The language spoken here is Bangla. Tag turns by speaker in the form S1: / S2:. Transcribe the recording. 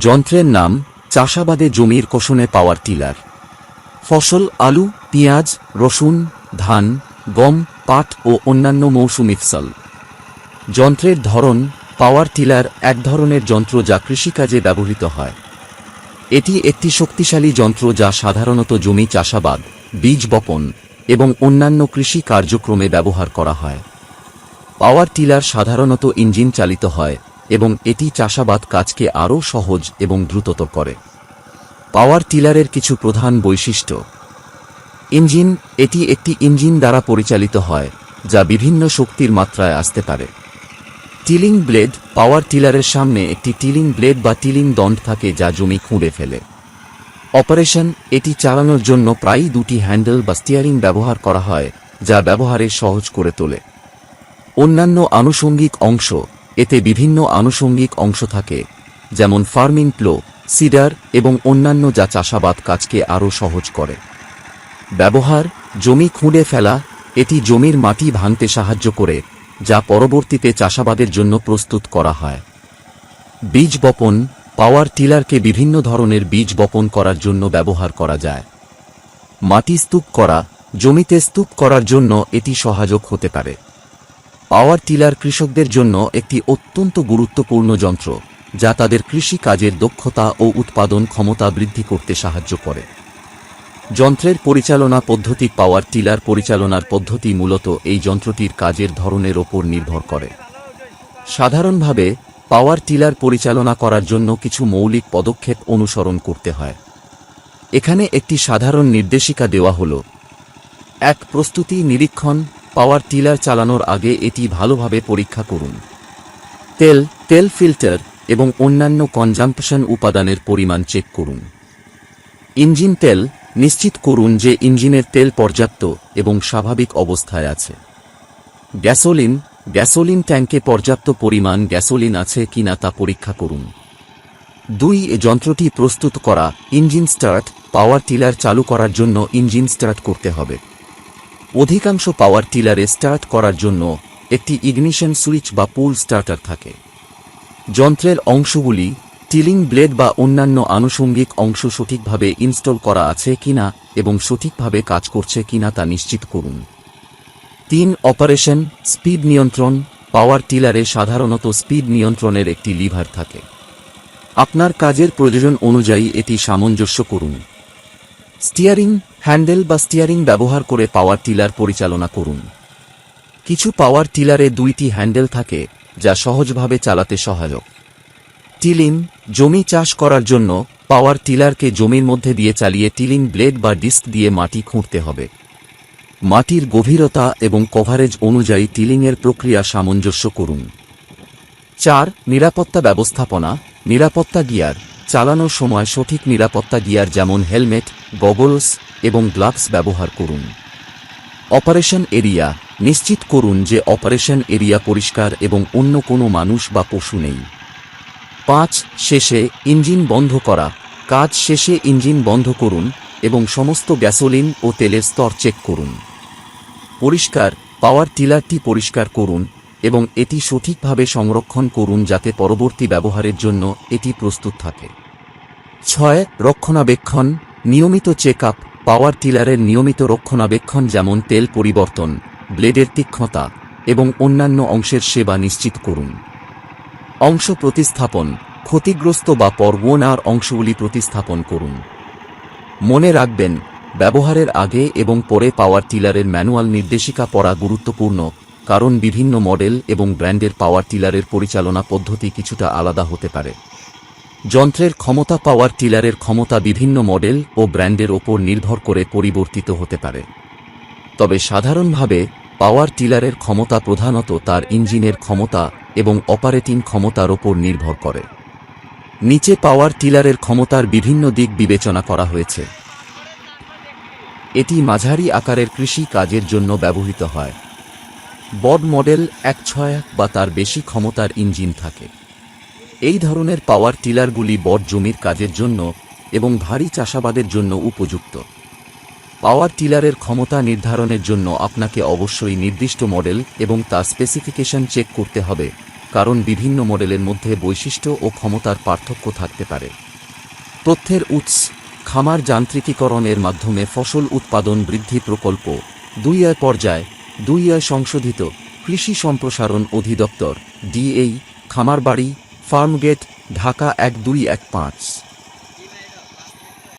S1: যন্ত্রের নাম চাষাবাদে জমির কোষণে পাওয়ার টিলার। ফসল, আলু, পেঁয়াজ, রসুন, ধান, গম, পাট ও অন্যান্য মৌসুমি ফসল যন্ত্রের ধরন, পাওয়ার টিলার এক ধরনের যন্ত্র যা কৃষিকাজে ব্যবহৃত হয়। এটি একটি শক্তিশালী যন্ত্র যা সাধারণত জমি চাষাবাদ, বীজ বপন এবং অন্যান্য কৃষি কার্যক্রমে ব্যবহার করা হয়। পাওয়ার টিলার সাধারণত ইঞ্জিন চালিত হয় এবং এটি চাষাবাদ কাজকে আরও সহজ এবং দ্রুততর করে। পাওয়ার টিলারের কিছু প্রধান বৈশিষ্ট্য। ইঞ্জিন, এটি একটি ইঞ্জিন দ্বারা পরিচালিত হয়, যা বিভিন্ন শক্তির মাত্রায় আসতে পারে। টিলিং ব্লেড, পাওয়ার টিলারের সামনে একটি টিলিং ব্লেড বা টিলিং দণ্ড থাকে যা জমি খুঁড়ে ফেলে। অপারেশন, এটি চালানোর জন্য প্রায়ই দুটি হ্যান্ডেল বা স্টিয়ারিং ব্যবহার করা হয়, যা ব্যবহারে সহজ করে তোলে। অন্যান্য আনুষঙ্গিক অংশ এতে বিভিন্ন আনুষঙ্গিক অংশ থাকে, যেমন ফার্মিং প্লো সিডার এবং অন্যান্য যা চাষাবাদ কাজকে আরও সহজ করে। ব্যবহার, জমি খুঁড়ে ফেলা, এটি জমির মাটি ভাঙতে সাহায্য করে, যা পরবর্তীতে চাষাবাদের জন্য প্রস্তুত করা হয়। বীজ বপন, পাওয়ার টিলারকে বিভিন্ন ধরনের বীজ বপন করার জন্য ব্যবহার করা যায়। মাটি স্তূপ করা, জমিতে স্তূপ করার জন্য এটি সহায়ক হতে পারে। পাওয়ার টিলার কৃষকদের জন্য একটি অত্যন্ত গুরুত্বপূর্ণ যন্ত্র, যা তাদের কৃষি কাজের দক্ষতা ও উৎপাদন ক্ষমতা বৃদ্ধি করতে সাহায্য করে। যন্ত্রের পরিচালনা পদ্ধতি পাওয়ার টিলার পরিচালনার পদ্ধতি মূলত এই যন্ত্রটির কাজের ধরনের ওপর নির্ভর করে। সাধারণভাবে, পাওয়ার টিলার পরিচালনা করার জন্য কিছু মৌলিক পদক্ষেপ অনুসরণ করতে হয়। এখানে একটি সাধারণ নির্দেশিকা দেওয়া হল, এক প্রস্তুতি নিরীক্ষণ পাওয়ার টিলার চালানোর আগে এটি ভালোভাবে পরীক্ষা করুন। তেল তেল ফিল্টার এবং অন্যান্য কনজাম্পশন উপাদানের পরিমাণ চেক করুন। ইঞ্জিন তেল নিশ্চিত করুন যে ইঞ্জিনের তেল পর্যাপ্ত এবং স্বাভাবিক অবস্থায় আছে। গ্যাসোলিন গ্যাসোলিন ট্যাঙ্কে পর্যাপ্ত পরিমাণ গ্যাসোলিন আছে কিনা তা পরীক্ষা করুন। দুই যন্ত্রটি প্রস্তুত করা, ইঞ্জিন স্টার্ট, পাওয়ার টিলার চালু করার জন্য ইঞ্জিন স্টার্ট করতে হবে। অধিকাংশ পাওয়ার টিলারে স্টার্ট করার জন্য একটি ইগনিশন সুইচ বা পুল স্টার্টার থাকে। যন্ত্রের অংশগুলি টিলিং ব্লেড বা অন্যান্য আনুষঙ্গিক অংশ সঠিকভাবে ইনস্টল করা আছে কিনা এবং সঠিকভাবে কাজ করছে কিনা তা নিশ্চিত করুন। তিন অপারেশন স্পিড নিয়ন্ত্রণ পাওয়ার টিলারে সাধারণত স্পিড নিয়ন্ত্রণের একটি লিভার থাকে। আপনার কাজের প্রয়োজন অনুযায়ী এটি সামঞ্জস্য করুন। স্টিয়ারিং হ্যান্ডেল বা স্টিয়ারিং ব্যবহার করে পাওয়ার টিলার পরিচালনা করুন। কিছু পাওয়ার টিলারে দুইটি হ্যান্ডেল থাকে, যা সহজভাবে চালাতে সহায়ক। টিলিং জমি চাষ করার জন্য পাওয়ার টিলারকে জমির মধ্যে দিয়ে চালিয়ে টিলিং ব্লেড বা ডিস্ক দিয়ে মাটি খুঁড়তে হবে। মাটির গভীরতা এবং কভারেজ অনুযায়ী টিলিংয়ের প্রক্রিয়া সামঞ্জস্য করুন। চার, নিরাপত্তা ব্যবস্থাপনা, নিরাপত্তা গিয়ার। চালানোর সময় সঠিক নিরাপত্তা গিয়ার যেমন হেলমেট, গগলস এবং গ্লাভস ব্যবহার করুন। অপারেশন এরিয়া, নিশ্চিত করুন যে অপারেশন এরিয়া পরিষ্কার এবং অন্য কোনো মানুষ বা পশু নেই। পাঁচ, শেষে ইঞ্জিন বন্ধ করা। কাজ শেষে ইঞ্জিন বন্ধ করুন এবং সমস্ত গ্যাসোলিন ও তেলের স্তর চেক করুন। পরিষ্কার, পাওয়ার টিলারটি পরিষ্কার করুন এবং এটি সঠিকভাবে সংরক্ষণ করুন যাতে পরবর্তী ব্যবহারের জন্য এটি প্রস্তুত থাকে। ছয়, রক্ষণাবেক্ষণ, নিয়মিত চেক আপ পাওয়ার টিলারের নিয়মিত রক্ষণাবেক্ষণ যেমন তেল পরিবর্তন, ব্লেডের তীক্ষ্ণতা এবং অন্যান্য অংশের সেবা নিশ্চিত করুন। অংশ প্রতিস্থাপন, ক্ষতিগ্রস্ত বা পর্বনার অংশগুলি প্রতিস্থাপন করুন। মনে রাখবেন, ব্যবহারের আগে এবং পরে পাওয়ার টিলারের ম্যানুয়াল নির্দেশিকা পড়া গুরুত্বপূর্ণ। কারণ বিভিন্ন মডেল এবং ব্র্যান্ডের পাওয়ার টিলারের পরিচালনা পদ্ধতি কিছুটা আলাদা হতে পারে। যন্ত্রের ক্ষমতা পাওয়ার টিলারের ক্ষমতা বিভিন্ন মডেল ও ব্র্যান্ডের ওপর নির্ভর করে পরিবর্তিত হতে পারে। তবে সাধারণভাবে, পাওয়ার টিলারের ক্ষমতা প্রধানত তার ইঞ্জিনের ক্ষমতা এবং অপারেটিং ক্ষমতার ওপর নির্ভর করে। নিচে পাওয়ার টিলারের ক্ষমতার বিভিন্ন দিক বিবেচনা করা হয়েছে। এটি মাঝারি আকারের কৃষি কাজের জন্য ব্যবহৃত হয়। বড মডেল এক ছয় বা তার বেশি ক্ষমতার ইঞ্জিন থাকে। এই ধরনের পাওয়ার টিলারগুলি বড জমির কাজের জন্য এবং ভারী চাষাবাদের জন্য উপযুক্ত। পাওয়ার টিলারের ক্ষমতা নির্ধারণের জন্য আপনাকে অবশ্যই নির্দিষ্ট মডেল এবং তার স্পেসিফিকেশন চেক করতে হবে, কারণ বিভিন্ন মডেলের মধ্যে বৈশিষ্ট্য ও ক্ষমতার পার্থক্য থাকতে পারে। তথ্যের উৎস, খামার যান্ত্রিকীকরণের মাধ্যমে ফসল উৎপাদন বৃদ্ধি প্রকল্প, দুই আয় পর্যায় দুই আয় সংশোধিত কৃষি সম্প্রসারণ অধিদপ্তর ডিএই খামারবাড়ি ফার্মগেট ঢাকা এক দুই এক পাঁচ।